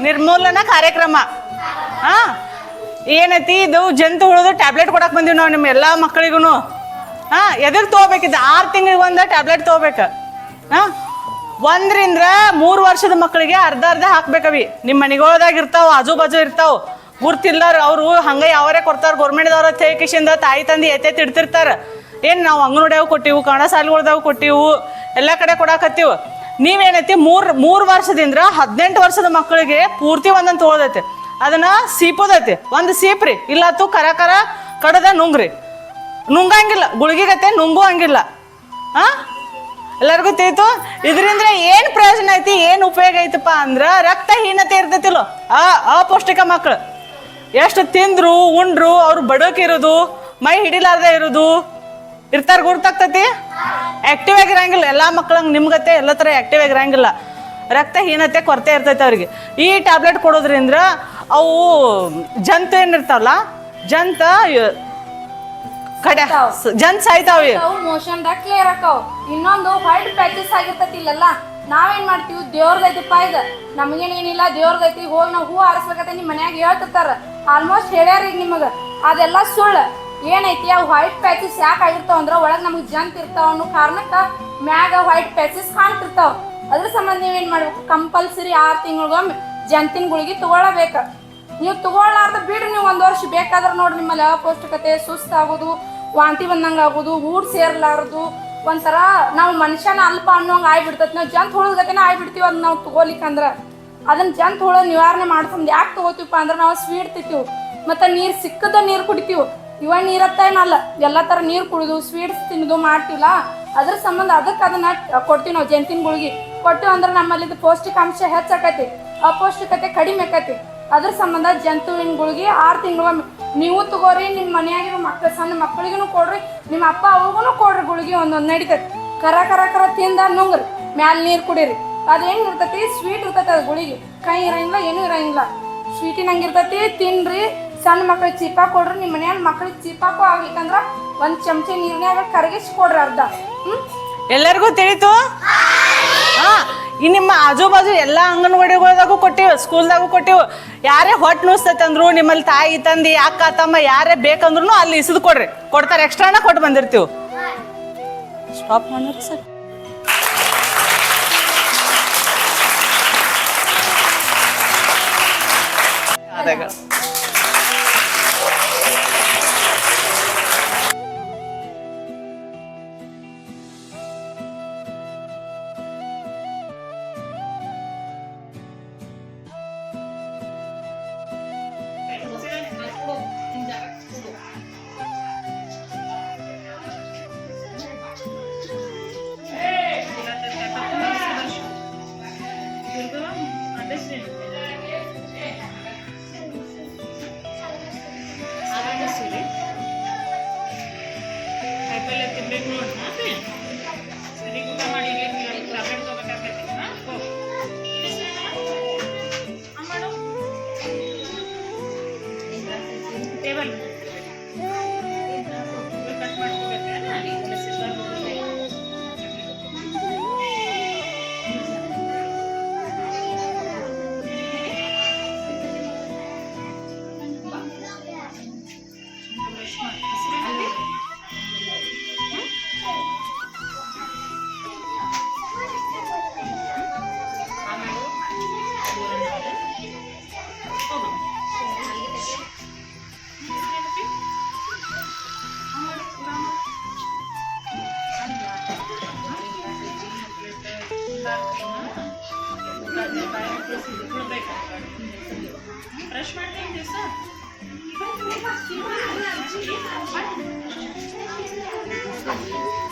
ನಿರ್ಮೂಲನಾ ಕಾರ್ಯಕ್ರಮ. ಹಾ? ಏನೈತಿ ಇದು ಜಂತು ಹುಳದು ಟ್ಯಾಬ್ಲೆಟ್ ಕೊಡಕ್ ಬಂದೀವಿ ನಾವು ನಿಮ್ಮ ಎಲ್ಲ ಮಕ್ಕಳಿಗೂ ಹಾ? ಎದಕ್ ತಗೋಬೇಕಿದ್ದ ಆರು ತಿಂಗಳಿಗೆ ಒಂದು ಟ್ಯಾಬ್ಲೆಟ್ ತಗೋಬೇಕ. ಹಾ? ಒಂದ್ರಿಂದ ಮೂರು ವರ್ಷದ ಮಕ್ಕಳಿಗೆ ಅರ್ಧ ಅರ್ಧ ಹಾಕ್ಬೇಕವಿ. ನಿಮ್ಮ ಮನೆಗಳದಾಗ ಇರ್ತಾವ, ಆಜು ಬಾಜು ಇರ್ತಾವ. ಗುರ್ತಿಲ್ದಾರ ಅವರು ಹಂಗೆ ಯಾವರೇ ಕೊಡ್ತಾರ ಗೌರ್ಮೆಂಟ್ದವ್ರ ತೇಕಿಶಿಂದ ತಾಯಿ ತಂದೆ ಎತ್ತೆ ತಿಡ್ತಿರ್ತಾರ ಏನು ನಾವು ಅಂಗನವಾಡಿಯಾಗ ಕೊಟ್ಟಿವು ಕಣ ಶಾಲೆಗಳ್ದಾಗ ಕೊಟ್ಟಿವು, ಎಲ್ಲ ಕಡೆ ಕೊಡಾಕತ್ತೀವಿ. ನೀವೇನೈತಿ ಮೂರು ಮೂರು ವರ್ಷದಿಂದ ಹದಿನೆಂಟು ವರ್ಷದ ಮಕ್ಕಳಿಗೆ ಪೂರ್ತಿ ಒಂದಂತ ತೊಗೊಳದೈತಿ ಅದನ್ನ ಸೀಪೋದೈತಿ. ಒಂದು ಸೀಪ್ರಿ. ಇಲ್ಲ ತು ಕರ ಕರ ಕಡದ ನುಂಗ್ರಿ. ನುಂಗಂಗಿಲ್ಲ. ಗುಳಿಗೆಗತ್ತೆ, ನುಂಗು ಹಂಗಿಲ್ಲ. ಹಾ ಎಲ್ಲರಿಗೂ ತಿಳಿತು? ಇದರಿಂದ ಏನ್ ಪ್ರಯೋಜನ ಐತಿ, ಏನ್ ಉಪಯೋಗ ಐತಪ್ಪ ಅಂದ್ರ ರಕ್ತಹೀನತೆ ಇರ್ತೈತಿಲ್ಲ ಆ, ಅಪೌಷ್ಟಿಕ ಮಕ್ಕಳು ಎಷ್ಟು ತಿಂದ್ರು, ಉಂಡ್ರು, ಅವ್ರು ಬಡಕಿರೋದು ಮೈ ಹಿಡಿಲಾರ್ದೆ ಇರೋದು ಇರ್ತಾರ ಗುರ್ತಾಗ್ತತಿ? ಆಕ್ಟಿವ್ ಆಗಿರಂಗಿಲ್ಲ. ಎಲ್ಲಾ ಮಕ್ಳಂಗೆ ನಿಮ್ಗತ್ತೆ ಎಲ್ಲ ಥರ ಆಕ್ಟಿವ್ ಆಗಿರಂಗಿಲ್ಲ. ರಕ್ತಹೀನತೆ ಕೊರತೆ ಇರ್ತೈತೆ ಅವ್ರಿಗೆ. ಈ ಟ್ಯಾಬ್ಲೆಟ್ ಕೊಡೋದ್ರಿಂದ ಅವು ಜಂತು ಏನಿರ್ತಾವಲ್ಲ ಜಂತ ಕಡೆ ಜಂತ್ ಸಾಯ್ತಾವ ಮೋಷನ್ ದಾಗ ಕ್ಲಿಯರ್ ಆಕಾವ್ ಇನ್ನೊಂದು ವೈಟ್ ಪ್ರಾಕ್ಟೀಸ್ ಆಗಿರ್ತೈತಿ ಇಲ್ಲೆಲ್ಲ. ನಾವೇನ್ ಮಾಡ್ತೀವಿ? ದೇವ್ರದೈತಿಪ್ಪ ಇದು. ನಮ್ಗೇನೇನಿಲ್ಲ ದೇವ್ರದೈತಿ ಹೋಗಿ ನಾವು ಹೂ ಆರಿಸ್ಬೇಕಂತ ನಿಮ್ ಮನ್ಯಾಗ ಹೇಳ್ತಿರ್ತಾರ. ಆಲ್ಮೋಸ್ಟ್ ಹೇಳ್ಯಾರ ಈಗ ನಿಮಗ. ಅದೆಲ್ಲ ಸುಳ್ಳು. ಏನೈತಿ, ಆ ವೈಟ್ ಪ್ಯಾಚಸ್ ಯಾಕೆ ಆಗಿರ್ತಾವ ಅಂದ್ರೆ ಒಳಗ್ ನಮಗೆ ಜಂತ್ ಇರ್ತಾವ ಅನ್ನೋ ಕಾರಣಕ್ಕೆ ಮ್ಯಾಗ ವೈಟ್ ಪ್ಯಾಚಸ್ ಕಾಣ್ತಿರ್ತಾವ. ಅದ್ರ ಸಂಬಂಧ ನೀವೇನ್ ಮಾಡ್ಬೇಕು? ಕಂಪಲ್ಸರಿ ಆರು ತಿಂಗಳಿಗೊಮ್ಮೆ ಜಂತಿನ ಗುಳಿಗೆ ತಗೊಳ್ಳಬೇಕು. ನೀವು ತಗೊಳ್ಳಾರ್ದ ಬಿಡ್ರಿ ನೀವು ಒಂದು ವರ್ಷ, ಬೇಕಾದ್ರೆ ನೋಡ್ರಿ ನಿಮ್ಮಲ್ಲಿ ಅಪೌಷ್ಟಿಕತೆ ಸುಸ್ತಾಗೋದು ವಾಂತಿ ಬಂದಂಗೆ ಆಗೋದು ಊಟ ಸೇರ್ಲಾರದು, ಒಂಥರ ನಾವು ಮನುಷ್ಯನ ಅಲ್ಪ ಅನ್ನೋಂಗ ಆಗ್ಬಿಡ್ತೈತಿ. ನಾವು ಜಂತ್ ಹುಳಗತೆನ ಆಗ್ಬಿಡ್ತೀವಿ ಅದ್ ನಾವು ತಗೋಲಿಕ್ಕಂದ್ರ ಅದನ್ನ ಜಂತ್ ಹುಳ ನಿವಾರಣೆ ಮಾಡ್ಕೊಂಡ್ ಯಾಕೆ ತಗೋತೀವಪ್ಪ ಅಂದ್ರೆ ನಾವು ಸ್ವೀಟ್ ತಿಂತೀವಿ. ಮತ್ತು ನೀರು ಸಿಕ್ಕದ ನೀರು ಕುಡಿತೀವಿ. ಇವ ನೀರತ್ತ ಏನಲ್ಲ, ಎಲ್ಲ ತರ ನೀರು ಕುಡಿದು ಸ್ವೀಟ್ಸ್ ತಿನ್ನೋದು ಮಾಡ್ತೀವಲ್ಲ, ಅದ್ರ ಸಂಬಂಧ ಅದಕ್ಕೆ ಅದನ್ನ ಕೊಡ್ತೀವಿ ನಾವು ಜಂತಿನ ಗುಳಿಗೆ. ಕೊಟ್ಟು ಅಂದ್ರೆ ನಮ್ಮಲ್ಲಿ ಪೌಷ್ಟಿಕಾಂಶ ಹೆಚ್ಚಾಕೈತಿ, ಅಪೌಷ್ಟಿಕತೆ ಕಡಿಮೆ ಆಕೈತಿ. ಅದ್ರ ಸಂಬಂಧ ಜಂತುವಿನ ಗುಳಿಗೆ ಆರು ತಿಂಗಳು ನೀವು ತಗೋರಿ ನಿಮ್ಮ ಮನೆಯಾಗಿರೋ ಮಕ್ಕಳು ಸಣ್ಣ ಮಕ್ಕಳಿಗೂ ಕೊಡ್ರಿ, ನಿಮ್ಮ ಅಪ್ಪ ಅವ್ರಿಗೂ ಕೊಡ್ರಿ ಗುಳಿಗೆ ಒಂದೊಂದು ನಡಿತೈತಿ. ಕರ ಕರ ಕರ ತಿಂದ ನುಂಗ್ರಿ, ಮ್ಯಾಲ ನೀರು ಕುಡೀರಿ. ಹೆಂಗೆ ಇರ್ತೈತಿ? ಸ್ವೀಟ್ ಇರ್ತೈತಿ ಅದು ಗುಳಿಗೆ. ಕೈ ಇರಂಗಿಲ್ಲ, ಏನೂ ಇರಂಗಿಲ್ಲ. ಸ್ವೀಟಿನಂಗೆ ಇರ್ತೈತಿ, ತಿನ್ರಿ. ಸಣ್ಣ ಮಕ್ಳಿಗೆ ಚೀಪಾ ಕೊಡ್ರಿ ನಿಮ್ಮ ಮನೆಯ ಮಕ್ಳಿಗೆ ಚೀಪಾಕು ಆಗ್ಲಿಕ್ಕಂದ್ರ ಒಂದು ಚಮಚ ನೀರ್ನ್ಯಾಗ ಕರಗಿಸಿ ಕೊಡ್ರಿ ಅರ್ಧ. ಹ್ಞೂ ಎಲ್ಲರಿಗೂ ತಿಳಿತು? ಹಾ ಈ ನಿಮ್ಮ ಆಜು ಬಾಜು ಎಲ್ಲ ಅಂಗನವಾಡಿಗಳದಾಗೂ ಕೊಟ್ಟಿವಿ ಸ್ಕೂಲ್ದಾಗೂ ಕೊಟ್ಟಿವಿ. ಯಾರೇ ಹೊಟ್ಟೆ ನುಸ್ತೈತೆ ಅಂದ್ರು ನಿಮ್ಮಲ್ಲಿ ತಾಯಿ ತಂದಿ ಅಕ್ಕ ತಮ್ಮ ಯಾರೇ ಬೇಕಂದ್ರು ಅಲ್ಲಿ ಇಸಿದು ಕೊಡ್ರಿ. ಕೊಡ್ತಾರೆ ಎಕ್ಸ್ಟ್ರಾನ ಕೊಟ್ಟು ಬಂದಿರ್ತೀವಿ. ಸ್ಟಾಪ್ ಮಾಡ್ರಿ ಸರ್. చదువుకో అదృష్టం అదృష్టం పైపల్ ఎత్తి బెంగళూరు ಅದಾಗ ಮಾಡಿಸ್ಕೊಂಡ್ರೆ 喜欢哪样？喜欢。